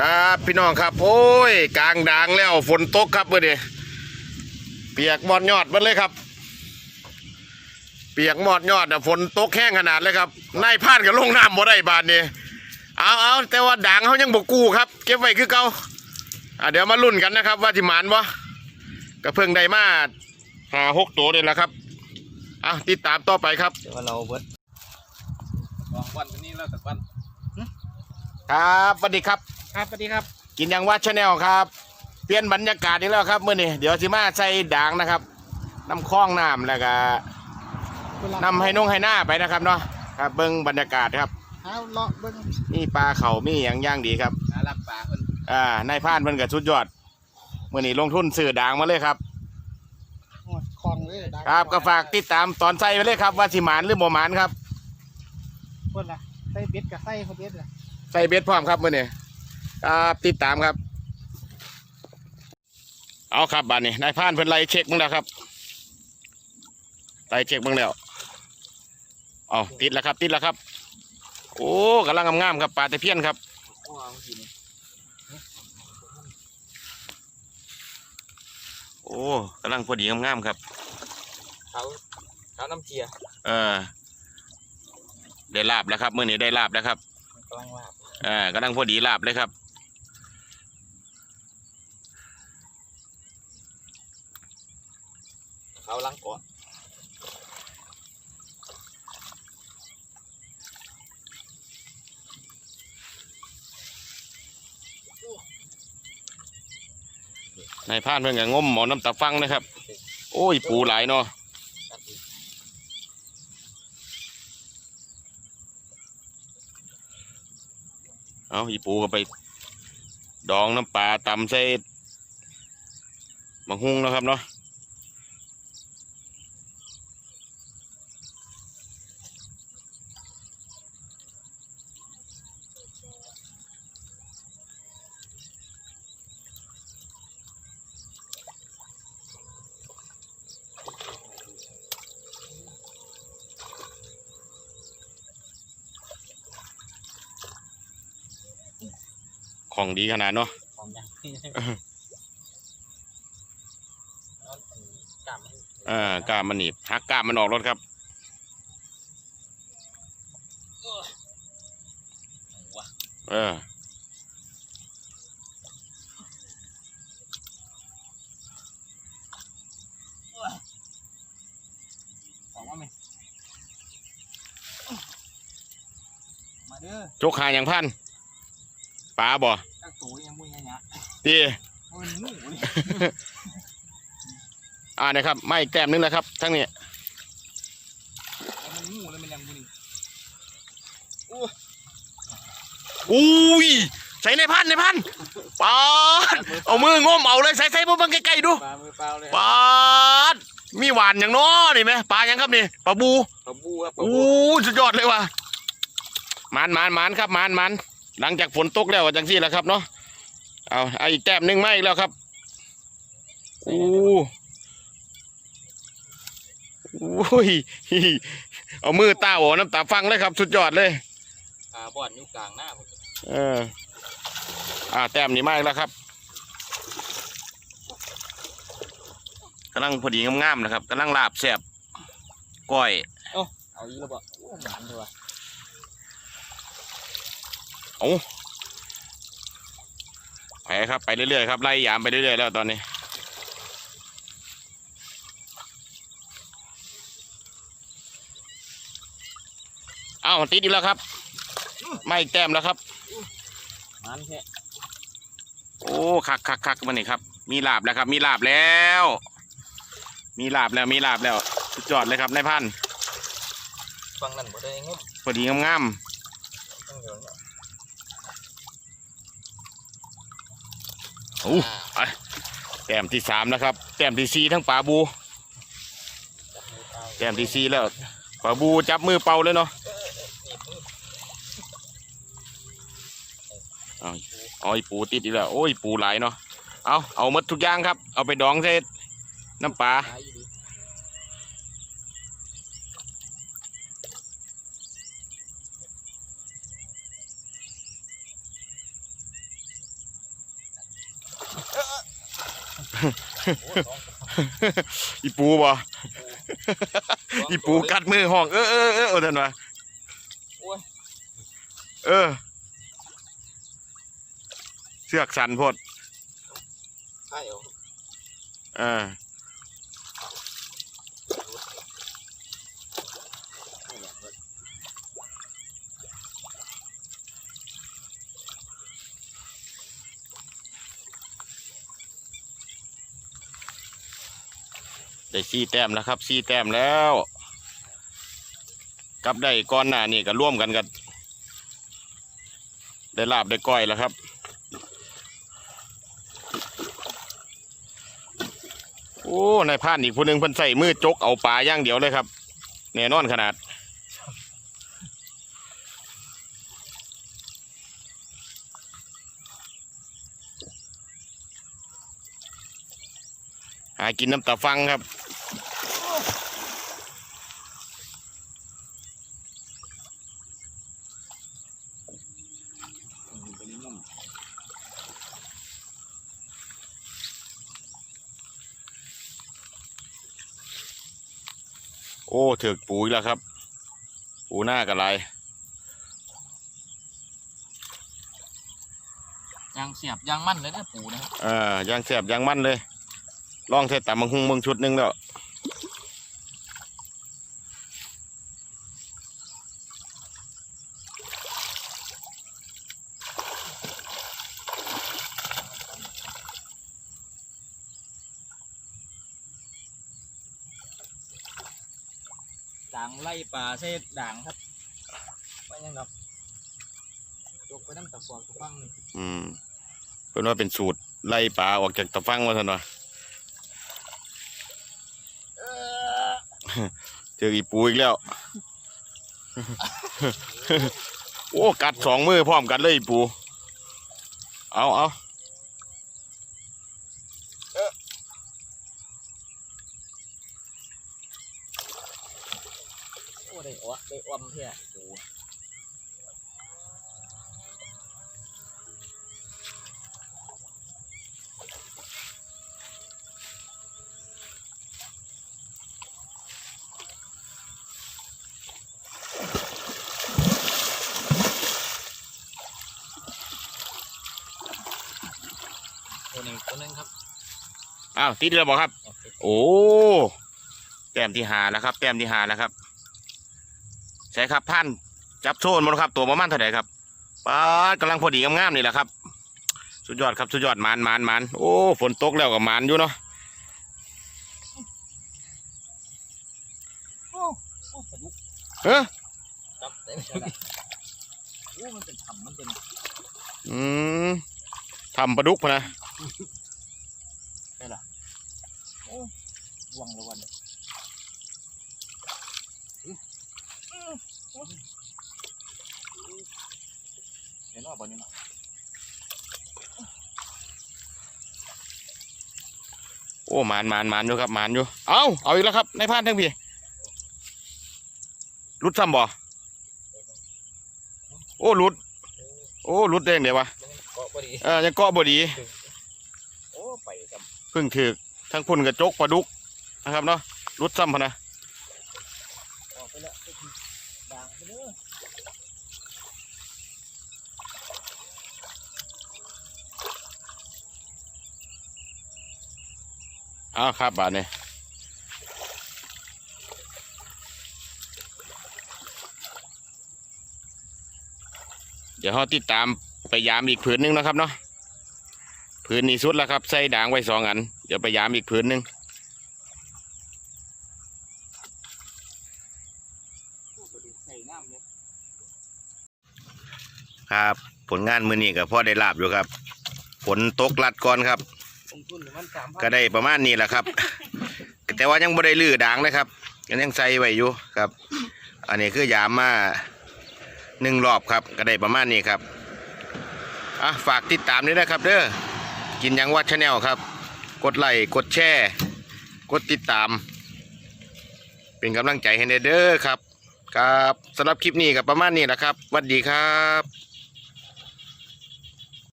ครับพี่น้องครับ โอ้ยกลางด่างแล้วฝนตกครับเมื่อนี้เปียกหมอดยอดมันเลยครับ เปียกหมอดยอดอะฝนตกแห้งขนาดเลยครับนายพานกับลงน้ำบ่ได้บานนี้เอาเอาแต่ว่าด่างเขายังบกกู้ครับ เก็บไว้คือเก่าอะเดี๋ยวมาลุ้นกันนะครับ ว่าที่หมานบ่ก็เพิ่งได้มาหาหกตัวเลยละครับอะติดตามต่อไปครับเดี๋ยวเราเบิดวางวันนี้แล้วแต่วันครับสวัสดีครับ ครับสวัสดีครับ กินยังวัดชาแนลครับ เปลี่ยนบรรยากาศอีกแล้วครับเมื่อนี้เดี๋ยวสิมาใส่ด่างนะครับน้ำคลองน้ำแล้วก็นำให้นงให้หน้าไปนะครับเนาะครับเบิ้งบรรยากาศครับเอาเลาะเบิ้งมีปลาเขามีอย่างย่างดีครับหาลักป่าเพิ่นอ่านายพรานเพิ่นกับชุดยอดเมื่อนี้ลงทุนซื้อด่างมาเลยครับหมดคลองเลยดังครับก็ฝากติดตามตอนใส่ไปเลยครับว่าสิหมานหรือบ่หมานครับคนละใส่เบ็ดกับใส่เขาเบ็ดละใส่เบ็ดพร้อมครับเมื่อนี้ ครับติดตามครับ เอาครับบานนี้นายพรานเพิ่นไล่เช็คมึงแล้วครับไล่เช็คมึงแล้วเอาติดแล้วครับ ติดแล้วครับ โอ้กำลังงามๆครับปลาตะเพียนครับโอ้เอาสินี่โอ้กำลังพอดีงามๆครับเขาเขาน้ำเทียเออได้ลาบแล้วครับเมื่อนี้ได้ลาบแล้วครับกำลังลาบอ่ากำลังพอดีลาบเลยครับ เขาลังเกาะนายพานเพิ่อนก็งมหมอน้ำตาฟังนะครับ โอ้ย ปูหลายเนาะเอาอีปูก็ไป ดองน้ำปลาตำใส่มะฮุงนะครับเนาะ ของดีขนาดเนาะของยังเอาอันกล้ามมันอ่ากล้ามมันหนีบหักกล้ามมันออกรถครับว้าเออออกมาไหมมาเด้อจกหาอย่างพัน ปลาบ่ตั้งตัวยังมุ้ยยังหยะตีโอ้ยหนูนี่อ่านะครับไม่แต้มนึงแล้วครับ ทั้งนี้มันหมูแล้วมันยังบุนี่อุ้ยใส่ในพันในพันปาดเอามืองมเอาเลยใส่ใส่พวกมันใกล้ๆดูปลามือเปล่าเลยปาดมีหวานอย่างน้อนี่ไหมปลายังครับนี่ปลาบูปลาบูครับปลาโอ้บูสุดยอดเลยว่ะหมันหมันหมันครับหมันหมัน หลังจากฝนตกแล้วก็จังซี่แหละครับเนาะเอาเอาอีกแต้มหนึ่งมาอีกแล้วครับโอ้โอ้ยเอามือตาโอน้ำตาฟังเลยครับ สุดยอดเลยปลาบ่อนอยู่กลางหน้าผมเอออ่าแต้มนี้มาอีกแล้วครับกำลังพอดีงามๆนะครับกำลังลาบแสบก้อย เอาอีกแล้วบ่โอ้หมันเลย ว่ะไปครับไปเรื่อยๆครับไล่ยามไปเรื่อยๆแล้วตอนนี้เอ้าติดอีกแล้วครับ ไม่อีกแต้มแล้วครับมันแค่โอ้คักคักคักมันนี่ครับ มีลาบแล้วครับ มีลาบแล้ว มีลาบแล้วมีลาบแล้วสุดยอดเลยครับนายพันธุ์ฟังนั่นบ่ได้งุ้มพอดีงามต้องเดี๋ยวนี้ๆ โอ้ไปแต้มที่สามนะครับ แต้มที่สี่ทั้งปลาบู แต้มที่สี่แล้วปลาบูจับมือเป่าเลยเนาะออ๋อไอปูติดอีกแล้ว โอ้ยปูหลายเนาะ เอาเอาหมดทุกอย่างครับ เอาไปดองเส่น้ำปลา อยู่ดีโอ้ยสองอีปูบ่อีปูกัดมือห้อง เออเออเออเอาท่านว่าโอ้ยเออ เสือกสันโพดใช่เหรออ่า นี่แหละเว้ย ได้สี่แต้มแล้วครับสี่แต้มแล้วกับได้ก้อนหน้านี่ก็ร่วมกันกันได้ลาบได้ก้อยแล้วครับโอ้นายพานอีกผู้หนึ่งเพิ่นใส่มือจกเอาปลาย่างเดียวเลยครับแน่นอนขนาดหากินน้ำตาฟังครับ มันเป็นนุ่ม โอ้ถือกปูอีกแล้วครับ ปูหน้ากระไรยางเสียบยางมั่นเลยนะปูนะครับอ่ายางแสบยางมันเลย ลองเทสตามมังหุงเมืองชุดหนึงแล้ว ด่างไล่ปลาเส้ด่างครับไปยังครับยกไปน้ำตะฟอกตะฟังนี่อืมเป็นว่าเป็นสูตรไล่ปลาออกจากตะฟังมาทันวะเออเจออีปูอีกแล้ว โอ้ กัดสองมือพร้อมกันเลยอีปู เอาเอา โอ้ ได้อ้วได้อ้วมเท่าปูตัวนี้ตัวนึงครับอ้าวติดเลยบอกครับโอเคโอ้ แต้มที่หาแล้วครับ แต้มที่หาแล้วครับ ใช่ครับท่านจับโซนมันครับ ตัวประมาณเท่าไหร่ครับป้าดกำลังพอดีงามๆนี่แหละครับ สุดยอดครับสุดยอดหมานหมานหมานโอ้ฝนตกแล้วกับหมานอยู่เนาะโอ้โอ้ปลาดุกเฮ้อครับเต็มเลยโอ้มันเป็นทำมันเป็นอืมทำปลาดุกพะนะ วงละวันเนี่ยเห็ นว่าบอลนี่เนาะโอ้หมานหมานหมานอยู่ครับหมานอยู่ เอาเอาอีกแล้วครับในพานทั้งพี่รุดซ้ำบ่โอ้รุด โอ้รุดเด้งเดี๋ยววะเกาะพอดีเออยังเกาะบ่ดีโอ้ไปกับเพิ่งถือทั้งพุ่นกระจกปลาดุกนะครับเนาะรุดซ้ำพะนะ ออกไปแล้วด่างไปเด้อ เอาครับบาทนี้เดี๋ยวเราติดตามไปยามอีกผืนหนึงนะครับเนาะผืนนี้สุดแล้วครับใส่ด่างไว้สองอัน เดี๋ยวไปยามอีกผืนหนึงโอ้ประเด็นใส่น้ำเลยครับ ผลงานมือนี้กับพ่อได้ลาบอยู่ครับฝนตกลัดก่อนครับ ก็ได้ประมาณนี้แหละครับ แต่ว่ายังไม่ได้ลื้อด่างนะครับยังยังใส่ไว้อยู่ครับ อันนี้คือยามมาหนึ่งรอบครับ ก็ได้ประมาณนี้ครับอะฝากติดตามด้วยนะครับ เด้อกินยังวัดชาแนลครับ กดไลค์กดแชร์กดติดตาม เป็นกำลังใจให้เด้อครับ ครับสำหรับคลิปนี้กับประมาณนี้แหละครับสวัสดีครับ